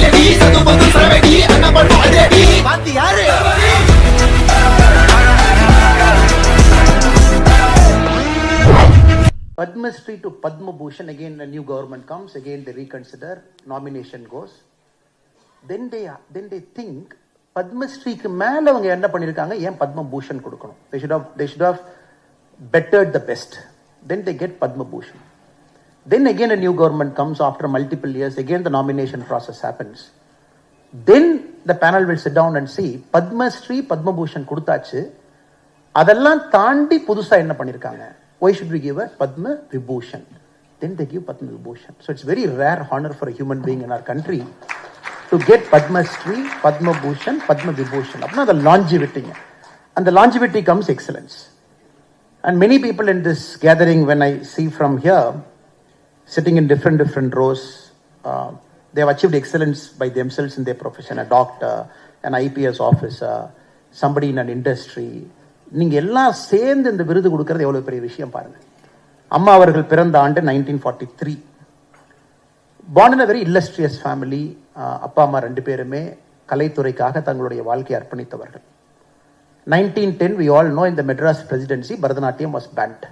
அதிரடி சது பது சரவெடி அண்ணன் பண்ணும் அதிரடி பாத்தி யாரு Padma Shri to Padma Bhushan, again a new government comes, again they reconsider, nomination goes. Then they, then they think, பத்மஸ்ரீக்கு மேல அவங்க என்ன பண்ணிருக்காங்க ஏன் பத்ம பூஷன் கொடுக்கணும் they should have they should have bettered the best then they get padma bhushan then again, a new government comes after multiple years again, the nomination process happens. Then the panel will sit down and see Padma Sri, கொடுத்தாச்சு அதெல்லாம் தாண்டி புதுசாக என்ன பண்ணியிருக்காங்க why should we give a Padma Vibhushan then they give Padma Vibhushan so it's very rare honour for human being in our country to get Padmashri Padmabhushan Padma Vibhushan அப்படின்னா அதை லாஞ்சிவிட்டிங்க அந்த longevity comes excellence and many people in this gathering when I see from here sitting in different different roles. Uh, they have achieved excellence by themselves in their profession. A doctor, an IPS officer, somebody in an industry. நீங்கள் எல்லாம் சேர்ந்து இந்த விருது கொடுக்கறது எவ்வளோ பெரிய விஷயம் பாருங்கள் அம்மா அவர்கள் பிறந்த ஆண்டு nineteen forty three born a very illustrious family அப்பா அம்மா ரெண்டு பேருமே கலைத்துறைக்காக தங்களுடைய வாழ்க்கையை அர்ப்பணித்தவர்கள் nineteen ten we all know இந்த Madras presidency Bharatanatyam was banned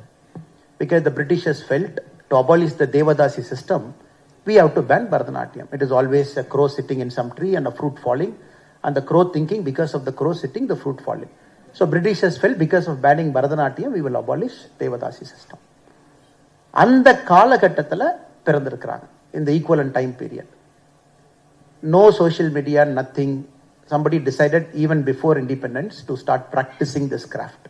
because the Britishers felt to abolish the Devadasi system, we have to ban Bharatanatyam. It is always a crow sitting in some tree and a fruit falling, and the crow thinking because of the crow sitting, the fruit falling. So Britishers felt because of banning Bharatanatyam, we will abolish Devadasi system. அந்த காலகட்டத்தில் பிறந்திருக்கிறாங்க இந்த equivalent time period no social media nothing somebody decided even before independence to start practicing this craft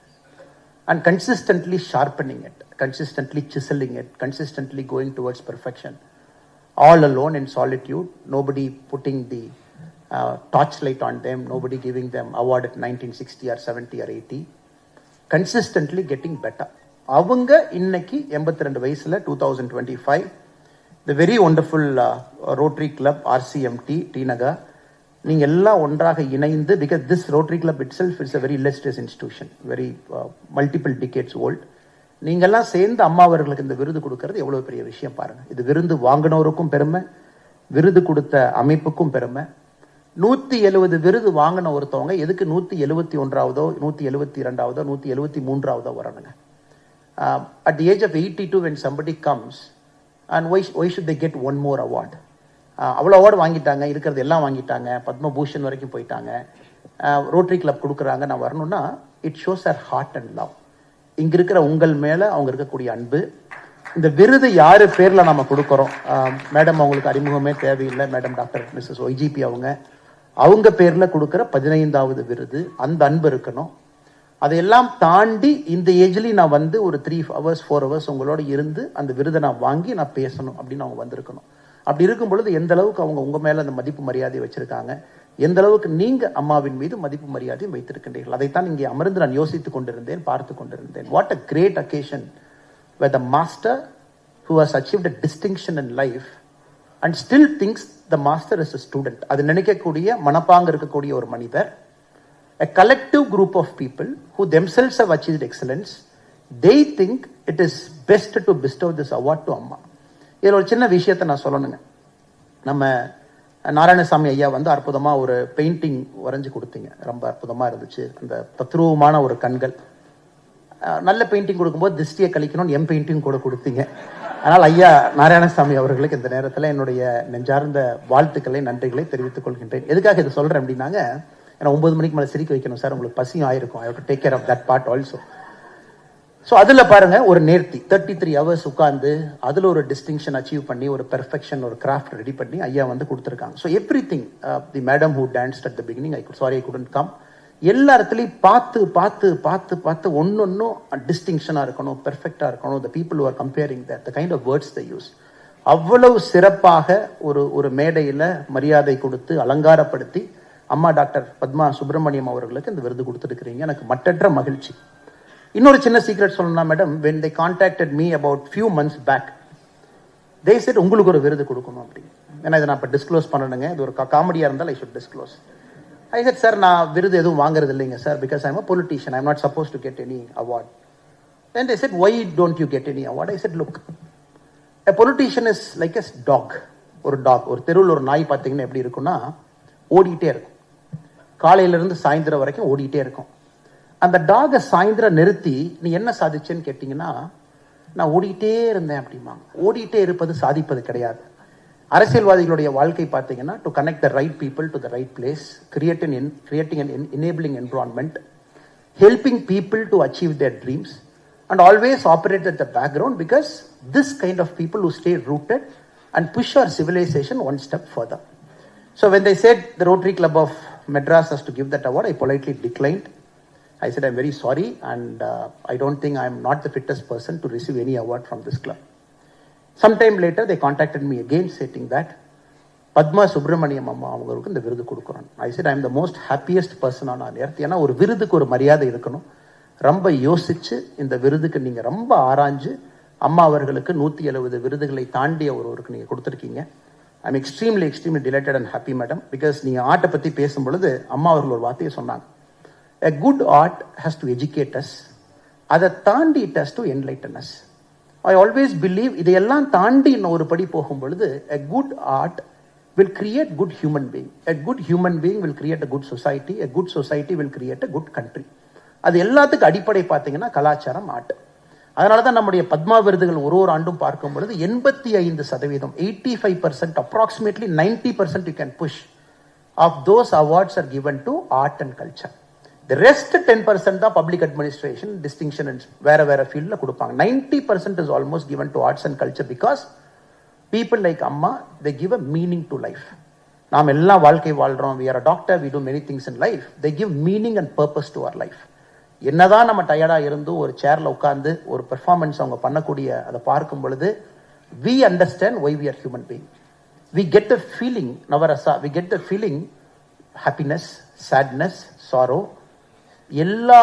and consistently sharpening it, Consistently chiseling it, consistently going towards perfection. All alone in solitude, nobody putting the uh, torchlight on them, nobody giving them award at 1960 or 70 or 80, consistently getting better. அவங்க இன்னைக்கு எண்பத்தி ரெண்டு வயசுல two thousand twenty five the very wonderful Rotary club RCMT T Nagar நீங்க எல்லாம் ஒன்றாக இணைந்து because this Rotary club itself it's a very illustrious institution very multiple decades old நீங்கள்லாம் சேர்ந்து அம்மா அவர்களுக்கு இந்த விருது கொடுக்கறது எவ்வளோ பெரிய விஷயம் பாருங்க. இது விருது வாங்கினவருக்கும் பெருமை விருது கொடுத்த அமைப்புக்கும் பெருமை. நூற்றி எழுபது விருது வாங்கின ஒருத்தவங்க எதுக்கு நூற்றி எழுபத்தி ஒன்றாவதோ நூற்றி எழுபத்தி இரண்டாவதோ நூற்றி எழுபத்தி மூன்றாவதோ வரணுங்க? At the age of eighty two when somebody comes and why why should they get one more award award award வாங்கிட்டாங்க இருக்கிறது எல்லாம் வாங்கிட்டாங்க பத்மபூஷன் வரைக்கும் போயிட்டாங்க. ரோட்டரி கிளப் கொடுக்குறாங்க நான் வரணும்னா it shows our heart and love இங்க இருக்கிற உங்கள் மேல அவங்க இருக்கக்கூடிய அன்பு. இந்த விருது யாரு பேர்ல நம்ம கொடுக்குறோம்? மேடம் அவங்களுக்கு அறிமுகமே தேவையில்லை. மேடம் டாக்டர் மிஸ்ஸஸ் ஒய்ஜிபி அவங்க. அவங்க பேர்ல கொடுக்குற பதினைந்தாவது விருது. அந்த அன்பு இருக்கணும். அதையெல்லாம் தாண்டி இந்த ஏஜ்லயும் நான் வந்து ஒரு த்ரீ ஹவர்ஸ் ஃபோர் ஹவர்ஸ் உங்களோட இருந்து அந்த விருதை நான் வாங்கி நான் பேசணும் அப்படின்னு அவங்க வந்திருக்கணும். அப்படி இருக்கும் பொழுது எந்த அளவுக்கு அவங்க உங்க மேல அந்த மதிப்பு மரியாதை வச்சிருக்காங்க? எந்த அளவுக்கு நீங்க அம்மாவின் மீது மதிப்பு மரியாதையும் வைத்திருக்கின்றீர்கள் அதைத்தான் இங்கே அமர்ந்து நான் யோசித்துக் கொண்டிருந்தேன் பார்த்து கொண்டிருந்தேன் what a great occasion where the master who has achieved a distinction in life and still thinks the master is a student அது நினைக்கக்கூடிய மனப்பாங்க இருக்கக்கூடிய ஒரு மனிதர் a collective group of people who themselves have achieved excellence they think it is best to bestow this award to அம்மா இதில் ஒரு சின்ன விஷயத்தை நான் சொல்லணுங்க நம்ம நாராயணசாமி ஐயா வந்து அற்புதமாக ஒரு பெயிண்டிங் வரைஞ்சு கொடுத்தீங்க. ரொம்ப அற்புதமாக இருந்துச்சு. அந்த தத்ரூபமான ஒரு கண்கள். நல்ல பெயிண்டிங் கொடுக்கும்போது திருஷ்டியை கழிக்கணும்னு எம் பெயிண்டிங் கூட கொடுத்தீங்க. ஆனால் ஐயா நாராயணசாமி அவர்களுக்கு இந்த நேரத்தில் என்னுடைய நெஞ்சார்ந்த வாழ்த்துக்களை நன்றிகளை தெரிவித்துக் கொள்கின்றேன். எதுக்காக இதை சொல்கிறேன் அப்படின்னாங்க ஏன்னா ஒம்பது மணிக்கு மேலே சிரிக்க வைக்கணும் சார். உங்களுக்கு பசியும் ஆயிருக்கும். I take care of that part also so அதில் பாருங்க ஒரு நேர்த்தி. தேர்ட்டி த்ரீ ஹவர்ஸ் உட்காந்து அதில் ஒரு டிஸ்டிங்ஷன் அச்சீவ் பண்ணி ஒரு பெர்ஃபெக்ஷன் ஒரு கிராஃப்ட் ரெடி பண்ணி ஐயா வந்து கொடுத்துருக்காங்க. So everything the madam who danced at the beginning I sorry I couldn't come எல்லா இடத்துலையும் பார்த்து பார்த்து பார்த்து பார்த்து ஒன்னொன்னும் டிஸ்டிங்ஷனாக இருக்கணும் பெர்ஃபெக்டாக இருக்கணும். The people are comparing that the kind of words the use அவ்வளவு சிறப்பாக ஒரு ஒரு மேடையில் மரியாதை கொடுத்து அலங்காரப்படுத்தி அம்மா டாக்டர் பத்மா சுப்பிரமணியம் அவர்களுக்கு இந்த விருது கொடுத்துருக்கிறீங்க. எனக்கு மட்டற்ற மகிழ்ச்சி. இன்னொரு சின்ன சீக்ரெட் சொல்லணும்னா madam when they contacted me about few months back they said உங்களுக்கு ஒரு விருது கொடுக்கணும் அப்படின்னு. ஏன்னா இதை நான் இப்போ டிஸ்க்ளோஸ் பண்ணணுங்க. இது ஒரு காமெடியாக இருந்தால் I should disclose I said sir நான் விருது எதுவும் வாங்குறது இல்லைங்க sir because I'm a politician I'm not suppose to get any award and I said why don't you get any award I said look a politician is like as dog ஒரு dog ஒரு தெருவில் ஒரு நாய் பார்த்தீங்கன்னா எப்படி இருக்கும்னா ஓடிக்கிட்டே இருக்கும். காலையிலேருந்து சாயந்தரம் வரைக்கும் ஓடிக்கிட்டே இருக்கும். அந்த டாகை சாயந்தரம் நிறுத்தி நீ என்ன சாதிச்சேன்னு கேட்டிங்கன்னா நான் ஓடிக்கிட்டே இருந்தேன் அப்படிம்பாங்க ஓடிக்கிட்டே இருப்பது சாதிப்பது கிடையாது அரசியல்வாதிகளுடைய வாழ்க்கை பார்த்தீங்கன்னா to connect the right people to the right place create in creating and enabling environment helping people to achieve their dreams and always operate at the background because this kind of people who stay rooted and push our civilization one step further so when they said the rotary club of Madras has to give that award I politely declined I said, I'm very sorry and uh, I don't think I'm not the fittest person to receive any award from this club. Sometime later, they contacted me again stating that Padma Subramaniam அம்மா அவங்களுக்கு இந்த விருது கொடுக்குறோம். I said I'm the most happiest person on earth ஏன்னா ஒரு விருதுக்கு ஒரு மரியாதை இருக்கணும். ரொம்ப யோசித்து இந்த விருதுக்கு நீங்கள் ரொம்ப ஆராய்ஞ்சு அம்மா அவர்களுக்கு நூற்றி எழுபது விருதுகளை தாண்டிய ஒருவருக்கு நீங்கள் கொடுத்துருக்கீங்க. I'm extremely extremely delighted and happy madam because நீங்கள் ஆட்டை பற்றி பேசும்பொழுது அம்மா அவர்கள் ஒரு வார்த்தையை சொன்னாங்க. A good art has to educates அதை தாண்டி it has to enlighten us I always believe இதையெல்லாம் தாண்டி இன்னும் ஒரு படி போகும் பொழுது a good art will create good human being a good human being will create a good society a good society will create a good country அது எல்லாத்துக்கும் அடிப்படை பார்த்தீங்கன்னா கலாச்சாரம் ஆர்ட் அதனால தான் நம்முடைய பத்மா விருதுகள் ஒரு ஒரு ஆண்டும் பார்க்கும் பொழுது எண்பத்தி ஐந்து சதவீதம் eighty five percent approximately ninety percent you can push of those awards are given to art and culture the rest ten percent தான் பப்ளிக் அட்மினிஸ்ட்ரேஷன் டிஸ்டிங்ஷன் வேற வேற ஃபீல்டில் கொடுப்பாங்க. Ninety percent is almost given to arts and culture because people like அம்மா they give a meaning to life நாம் எல்லாம் வாழ்க்கை வாழ்றோம். We are a doctor we do many things in life they give meaning and purpose to our life என்னதான் நம்ம டயர்டாக இருந்து ஒரு சேர்ல உட்காந்து ஒரு பெர்ஃபார்மன்ஸ் அவங்க பண்ணக்கூடிய அதை பார்க்கும் பொழுது we understand why we are human being we get the feeling navarasa we get the feeling happiness sadness sorrow எல்லா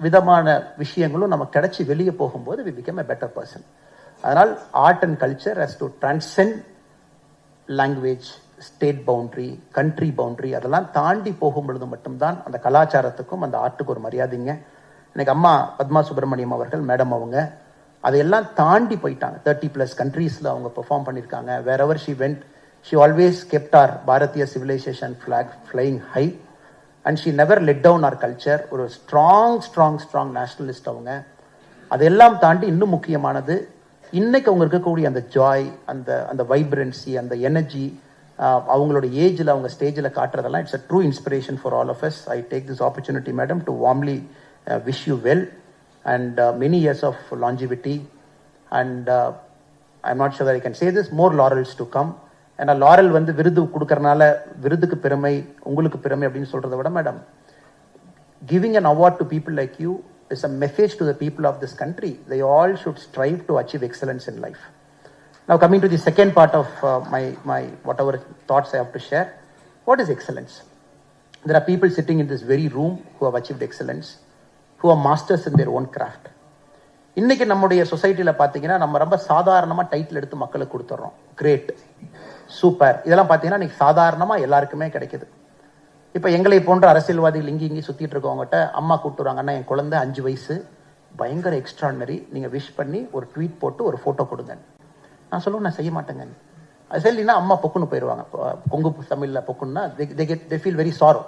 விதமான விஷயங்களும் நமக்கு கிடைச்சி வெளியே போகும்போது we become a better person அதனால் art and culture has to transcend language state boundary country boundary அதெல்லாம் தாண்டி போகும் பொழுது மட்டும்தான் அந்த கலாச்சாரத்துக்கும் அந்த ஆர்ட்டுக்கு ஒரு மரியாதைங்க. எனக்கு அம்மா பத்மா சுப்பிரமணியம் அவர்கள் மேடம் அவங்க அதையெல்லாம் தாண்டி போயிட்டாங்க. தேர்ட்டி ப்ளஸ் கண்ட்ரீஸில் அவங்க பெர்ஃபார்ம் பண்ணியிருக்காங்க. Wherever she went she always kept our Bharatiya civilization flag flying high and she never let down our culture ஒரு ஸ்ட்ராங் ஸ்ட்ராங் ஸ்ட்ராங் நேஷனலிஸ்ட் அவங்க. அதெல்லாம் தாண்டி இன்னும் முக்கியமானது இன்னைக்கு அவங்க இருக்கக்கூடிய அந்த ஜாய் அந்த அந்த வைப்ரன்சி அந்த எனர்ஜி அவங்களோட ஏஜில் அவங்க ஸ்டேஜில் காட்டுறதெல்லாம் it's a true inspiration for all of us I take this opportunity madam to warmly wish you well and many years of longevity and I not sure I can say this more laurels to come ஏன்னா laurel வந்து விருது கொடுக்கறனால விருதுக்கு பெருமை உங்களுக்கு பெருமை அப்படின்னு சொல்கிறத விட madam giving an award to people like you is a message to the people of this country they all should strive to achieve excellence in life Now coming to the second part of my my my whatever thoughts I have to share, what is excellence? There are people sitting in this very room who have achieved excellence, who are masters in their own craft. இன்னைக்கு நம்முடைய சொசைட்டியில் பார்த்தீங்கன்னா நம்ம ரொம்ப சாதாரணமாக title எடுத்து மக்களுக்கு கொடுத்துட்றோம் கிரேட் சூப்பர். இதெல்லாம் பார்த்தீங்கன்னா இன்னைக்கு சாதாரணமாக எல்லாருக்குமே கிடைக்குது. இப்போ எங்களை போன்ற அரசியல்வாதிகள் இங்கே இங்கே சுற்றிட்டு இருக்கவங்ககிட்ட அம்மா கூப்பிட்டுறாங்க என் குழந்தை அஞ்சு வயசு. பயங்கர எக்ஸ்ட்ராடனரி நீங்கள் விஷ் பண்ணி ஒரு ட்வீட் போட்டு ஒரு ஃபோட்டோ கொடுங்க. நான் சொல்லுவேன் நான் செய்ய மாட்டேங்க. அது சரினா அம்மா பொக்குன்னு போயிடுவாங்க கொங்கு தமிழில் பொக்குன்னா they get they feel very sorrow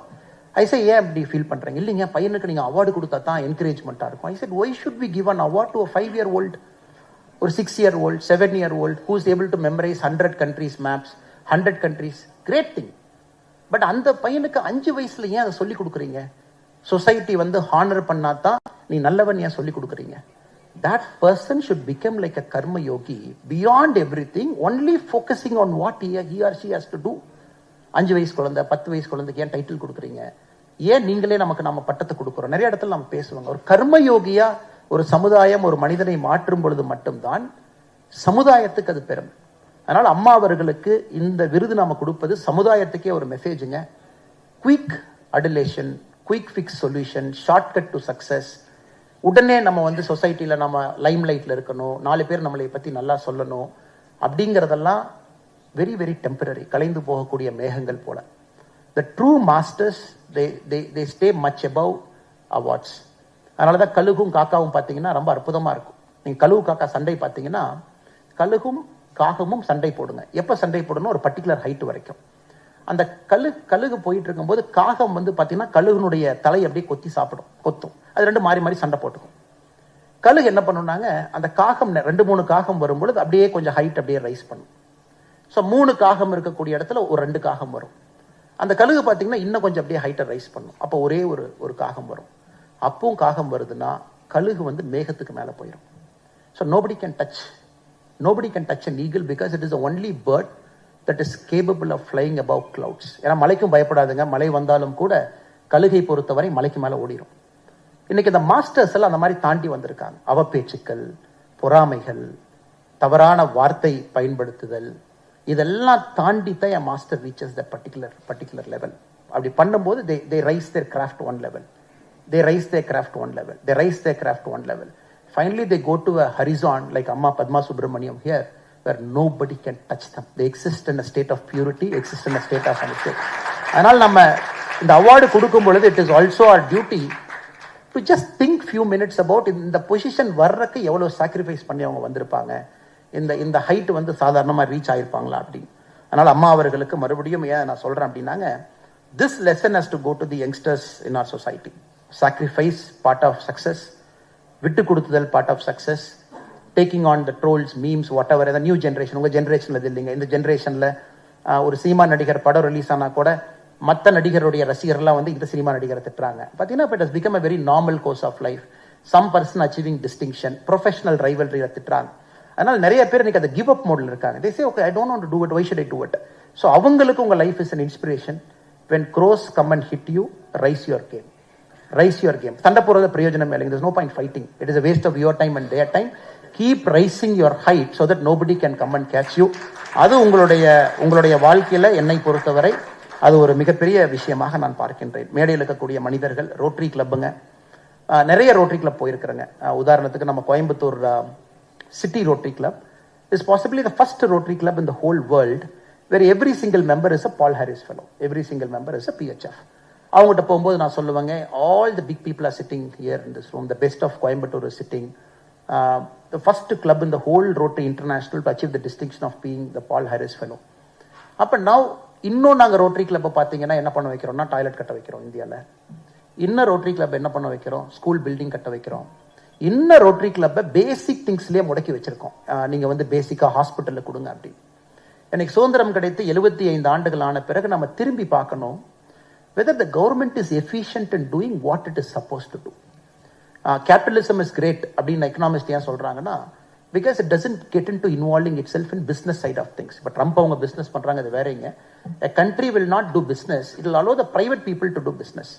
I ஏன் அப்படி ஃபீல் பண்ணுறீங்க இல்லைங்க பையனுக்கு நீங்கள் அவார்டு கொடுத்தா தான் என்கரேஜ்மெண்ட்டாக இருக்கும். I said why should be give an award to five year old ஒரு six year old seven year old who is able to memorize hundred countries maps hundred countries great thing but அந்த பையனுக்கு அஞ்சு வயசுல ஏன் அதை சொல்லி கொடுக்குறீங்க? Society வந்து ஹானர் பண்ணாதான் நீ நல்லவன் ஏன் சொல்லி கொடுக்குறீங்க? That person should become like a karma yogi beyond everything only focusing on what he or she has to do அஞ்சு வயசு குழந்தை பத்து வயசு குழந்தைக்கு ஏன் டைட்டில் கொடுக்குறீங்க? ஏன் நீங்களே நமக்கு நம்ம பட்டத்தை கொடுக்குறோம்? நிறைய இடத்துல நம்ம பேசுவாங்க. ஒரு கர்ம யோகியா ஒரு சமுதாயம் ஒரு மனிதனை மாற்றும் பொழுது மட்டும்தான் சமுதாயத்துக்கு அது பெரும். அதனால் அம்மா அவர்களுக்கு இந்த விருது நாம கொடுப்பது சமுதாயத்துக்கே ஒரு மெசேஜுங்க quick adulation quick fix solution shortcut to success உடனே நம்ம வந்து சொசைட்டியில் நம்ம லைம்லைட்டில் இருக்கணும் நாலு பேர் நம்மளை பற்றி நல்லா சொல்லணும் அப்படிங்கிறதெல்லாம் வெரி வெரி டெம்பரரி கலைந்து போகக்கூடிய மேகங்கள் போல. The true masters they they they stay much above awards அதனால தான் கழுகும் காக்காவும் பார்த்தீங்கன்னா ரொம்ப அற்புதமாக இருக்கும். நீங்கள் கழுகு காக்கா சண்டை பார்த்தீங்கன்னா கழுகும் காகமும் சண்டை போடுங்க. எப்போ சண்டை போடணும் ஒரு பர்டிகுலர் ஹைட் வரைக்கும். அந்த கழு கழுகு போயிட்டு இருக்கும்போது காகம் வந்து பார்த்தீங்கன்னா கழுகுனுடைய தலை அப்படியே கொத்தி சாப்பிடும் கொத்தும். அது ரெண்டு மாறி மாறி சண்டை போட்டுக்கும். கழுகு என்ன பண்ணுனாங்க? அந்த காகம் ரெண்டு மூணு காகம் வரும்பொழுது அப்படியே கொஞ்சம் ஹைட் அப்படியே ரைஸ் பண்ணும். ஸோ மூணு காகம் இருக்கக்கூடிய இடத்துல ஒரு ரெண்டு காகம் வரும். அந்த கழுகு பார்த்தீங்கன்னா இன்னும் கொஞ்சம் அப்படியே ஹைட்டை ரைஸ் பண்ணும். அப்போ ஒரே ஒரு ஒரு காகம் வரும். அப்பவும் காகம் வருதுன்னா கழுகு வந்து மேகத்துக்கு மேலே போயிடும் so nobody can touch nobody can touch an eagle because it is only bird that is capable of flying above clouds ஏன்னா மலைக்கும் பயப்படாதுங்க. மழை வந்தாலும் கூட கழுகை பொறுத்தவரை மலைக்கு மேலே ஓடிடும் இன்னைக்கு இந்த மாஸ்டர்ஸ் எல்லாம் அந்த மாதிரி தாண்டி வந்திருக்காங்க. அவப்பேச்சுக்கள் பொறாமைகள் தவறான வார்த்தை பயன்படுத்துதல் இதெல்லாம் தாண்டி தான் என் master reaches the particular particular level அப்படி பண்ணும்போது they they rise their craft one level they rise they craft one level they rise they craft one level finally they go to a horizon like அம்மா Padma Subramaniam here where nobody can touch them. They exist in a state of purity, exist in a state of honesty. அதனால் நம்ம இந்த award கொடுக்கும் பொழுது it is also our duty to just think few minutes about இந்த position வர்றதுக்கு எவ்வளோ sacrifice பண்ணி அவங்க வந்திருப்பாங்க. இந்த இந்த ஹைட் வந்து சாதாரணமாக ரீச் ஆயிருப்பாங்களா அப்படின்னு. அதனால் அம்மா அவர்களுக்கு மறுபடியும் ஏன் நான் சொல்கிறேன் அப்படின்னாங்க this lesson has to go to the youngsters in our society sacrifice part of success விட்டு கொடுத்துதல் part of success taking on the trolls memes whatever இந்த நியூ ஜென்ரேஷன் உங்கள் ஜென்ரேஷனில் இது இல்லைங்க. இந்த ஜென்ரேஷனில் ஒரு சினிமா நடிகர் படம் ரிலீஸ் ஆனால் கூட மற்ற நடிகருடைய ரசிகர்லாம் வந்து இந்த சினிமா நடிகரை திட்டுறாங்க. பார்த்தீங்கன்னா இப்போ it become a very normal course of life some person achieving distinction professional ரைவல்ரியில் திட்டுறாங்க. அதனால் நிறைய பேர் இன்னைக்கு அந்த கிவ் அப் மோடில் இருக்காங்க. They say okay I don't want to do it why should I do it so அவங்களுக்கு உங்கள் life is an inspiration when crows come and hit you rise your game rise your game சண்டை போடுறது பிரயோஜனம் இல்லைங்க is no point fighting it is a waste of your time and their time. Keep rising your height so that nobody can come and catch அது உங்களுடைய உங்களுடைய வாழ்க்கையில என்னை பொறுத்தவரை அது ஒரு மிகப்பெரிய விஷயமாக நான் பார்க்கின்றேன். மேடையில் இருக்கக்கூடிய மனிதர்கள் ரோட்டரி கிளப்புங்க நிறைய ரோட்டரி கிளப் போயிருக்கிறேங்க. உதாரணத்துக்கு நம்ம Coimbatore city rotary club is possibly the first rotary club in the whole world where every single member is a Paul Harris fellow every single member is a PHF அவங்ககிட்ட போகும்போது நான் சொல்லுவேங்க all the big people are sitting here in this room the best of Coimbatore sitting the first club in the whole rotary international to achieve the distinction of being the Paul Harris fellow அப்போ now இன்னும் நாங்கள் rotary கிளப்பை பார்த்தீங்கன்னா என்ன பண்ண வைக்கிறோம்னா toilet கட்ட வைக்கிறோம் இந்தியாவில் இன்னும் ரோட்டரி கிளப் என்ன பண்ண வைக்கிறோம்? ஸ்கூல் பில்டிங் கட்ட வைக்கிறோம். இன்னும் ரோட்டரி கிளப்பை பேசிக் திங்ஸ்லேயே முடக்கி வச்சுருக்கோம். நீங்கள் வந்து பேசிக்காக ஹாஸ்பிட்டலில் கொடுங்க அப்படின்னு எனக்கு சுதந்திரம் கிடைத்து எழுபத்தி ஐந்து ஆண்டுகள் ஆன பிறகு நம்ம திரும்பி பார்க்கணும். Whether the government is efficient in doing what it is suppose to do. Capitalism is great அப்படின்னு எக்கனாமிஸ்ட் ஏன் சொல்றாங்கன்னா because it doesn't get into involving itself in business side of things இப்போ ட்ரம்ப் அவங்க பிஸ்னஸ் பண்றாங்க அது வேறங்க a country will not do business it will allow the private people to do business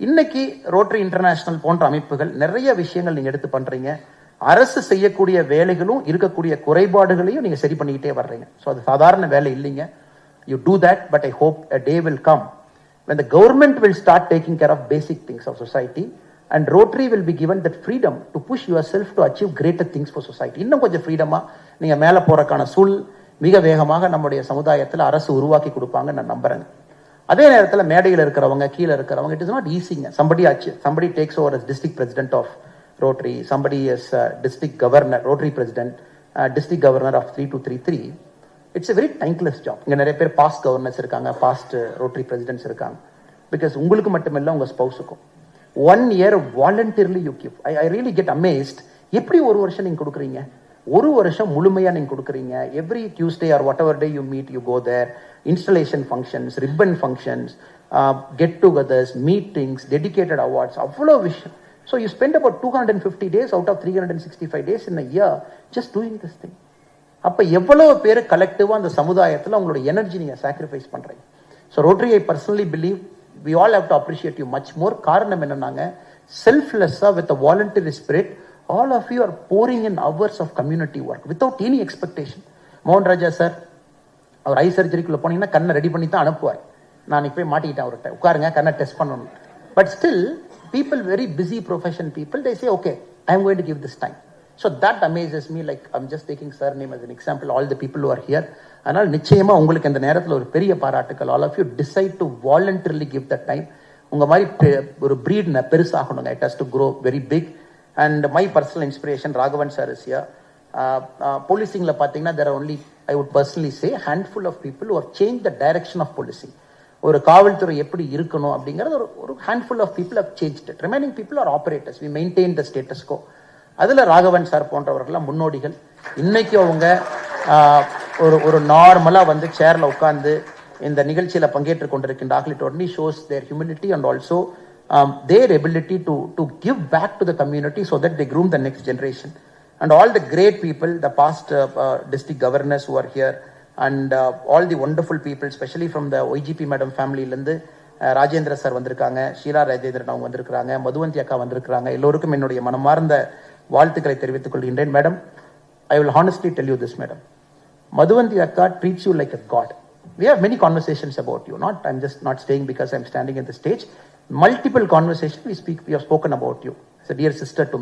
இன்னைக்கு rotary international போன்ற அமைப்புகள் நிறைய விஷயங்கள் நீங்கள் எடுத்து பண்றீங்க. அரசு செய்யக்கூடிய வேலைகளும் இருக்கக்கூடிய குறைபாடுகளையும் நீங்கள் சரி பண்ணிக்கிட்டே வர்றீங்க. ஸோ அது சாதாரண வேலை இல்லைங்க. You do that but I hope a day will come when the government will start taking care of basic things of society and Rotary will be given that freedom to push yourself to achieve greater things for society. இன்னும் கொஞ்சம் ஃப்ரீடமாக நீங்கள் மேலே போகிறக்கான சூழ் மிக வேகமாக நம்முடைய சமுதாயத்தில் அரசு உருவாக்கி கொடுப்பாங்க நான் நம்புறேங்க அதே நேரத்தில் மேடையில் இருக்கிறவங்க கீழே இருக்கிறவங்க இட் இஸ் நாட் ஈஸிங்க சம்படி ஆச்சு somebody takes over as district president of rotary somebody as district governor rotary president district governor of three two three three it's a very timeless job இங்க நிறைய பேர் பாஸ்ட் கவர்னர்ஸ் இருக்காங்க past rotary presidents இருக்காங்க. Because உங்களுக்கு மட்டுமில்ல உங்க ஸ்பௌஸுக்கும் one year voluntarily you give I I really get amazed எப்படி ஒரு வருஷம் நீங்க கொடுக்குறீங்க? ஒரு வருஷம் முழுமையா நீங்க கொடுக்குறீங்க? Every Tuesday or whatever day you meet you go there installation functions ribbon functions get togethers meetings dedicated awards அவ்வளோ விஷயம். So you spend about two hundred and fifty days out of three hundred and sixty five days in year just doing this thing அப்போ எவ்வளவு பேர் கலெக்டிவாக அந்த சமுதாயத்தில் உங்களோட energy நீங்க sacrifice பண்ணுறீங்க so rotary I personally believe we all have to appreciate you much more காரணம் என்னன்னாங்க செல்ஃப்லெஸ்ஸாக with voluntary spirit all of you are pouring in hours of community work without any expectation மோகன் Raja sir அவர் eye சர்ஜரிக்குள்ள போனீங்கன்னா கண்ணை ready பண்ணி தான் அனுப்புவார். நான் இன்னைக்கு போய் மாட்டிக்கிட்டேன் அவர்கிட்ட. உட்காருங்க கண்ணை டெஸ்ட் பண்ணணும். But still people very busy profession people they say okay I am going to give this time so that amazes me like I'm just taking sir name as an example all the people are here அதனால் நிச்சயமாக உங்களுக்கு இந்த நேரத்தில் ஒரு பெரிய பாராட்டுக்கள். All of you decide to voluntarily give the time உங்கள் மாதிரி ஒரு ஒரு நான் பெருசாகணுங்க. It has to grow very big and my personal inspiration Raghavan sir is போலீசிங்கில் பார்த்தீங்கன்னா there only I would personally say handful of people ஒரு change the direction of policing ஒரு காவல்துறை எப்படி இருக்கணும் அப்படிங்கிறது ஒரு ஒரு handful of people have change remaining people are operators we maintain the status quo அதில் ராகவன் சார் போன்றவர்கள்லாம் முன்னோடிகள். இன்னைக்கு அவங்க ஒரு ஒரு நார்மலாக வந்து சேரில் உட்காந்து இந்த நிகழ்ச்சியில் பங்கேற்று கொண்டிருக்கின்றார்கள் it only shows their humility and also their ability to to give back to the community so that they groom the next generation and all the great people the past district governors who are here and all the wonderful people specially from the YGP madam ஃபேமிலியிலேருந்து Rajendra sir வந்திருக்காங்க ஷீலா ராஜேந்திரன் அவங்க வந்திருக்கிறாங்க மதுவந்தி அக்கா வந்திருக்கிறாங்க எல்லோருக்கும் என்னுடைய மனமார்ந்த வாழ்த்துக்களை தெரிவித்துக் கொள்கின்றேன் madam I will honestly tell you this madam Madhuvanthi அக்கா treats you like a god we have many conversations about you not i'm just not staying because i'm standing at the stage multiple conversations we speak we have spoken about you as a dear sister to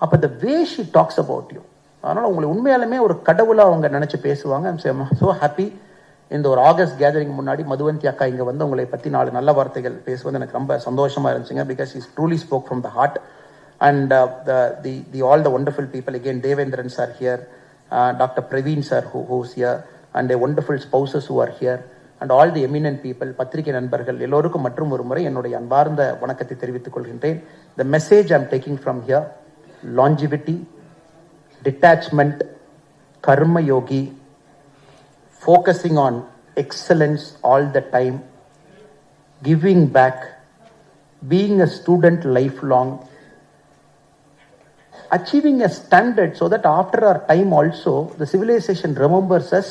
அப்போ the way she talks about you அதனால் உங்களை உண்மையாலுமே ஒரு கடவுளாக அவங்க நினச்சி பேசுவாங்க I'm so happy இந்த ஒரு ஆகஸ்ட் கேதரிங் முன்னாடி மதுவந்தி அக்கா இங்கே வந்து உங்களை பற்றி நாலு நல்ல வார்த்தைகள் பேசுவது எனக்கு ரொம்ப சந்தோஷமாக இருந்துச்சுங்க because is truly spoke from the heart and the the the all the wonderful wonderful people Devendran sir here doctor Praveen sir who sir who, and here wonderful the who are here and all the eminent people பத்திரிகை நண்பர்கள் எல்லோருக்கும் மற்றும் ஒரு முறை என்னுடைய அன்பார்ந்த வணக்கத்தை தெரிவித்துக் கொள்கின்றேன் the message I'm taking from here longevity detachment karmayogi focusing on excellence all the time giving back being a student life long achieving a standard so that after our time also the civilization remembers us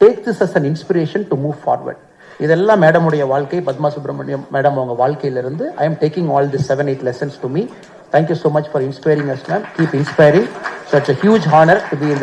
take this as an inspiration to move forward. இதெல்லாம் மேடமுடைய வாழ்க்கை Padma Subramaniam madam அவங்க வாழ்க்கையிலிருந்து. I am taking all the seven eight lessons to me thank you so much for inspiring us ma'am keep inspiring such a huge honour to be in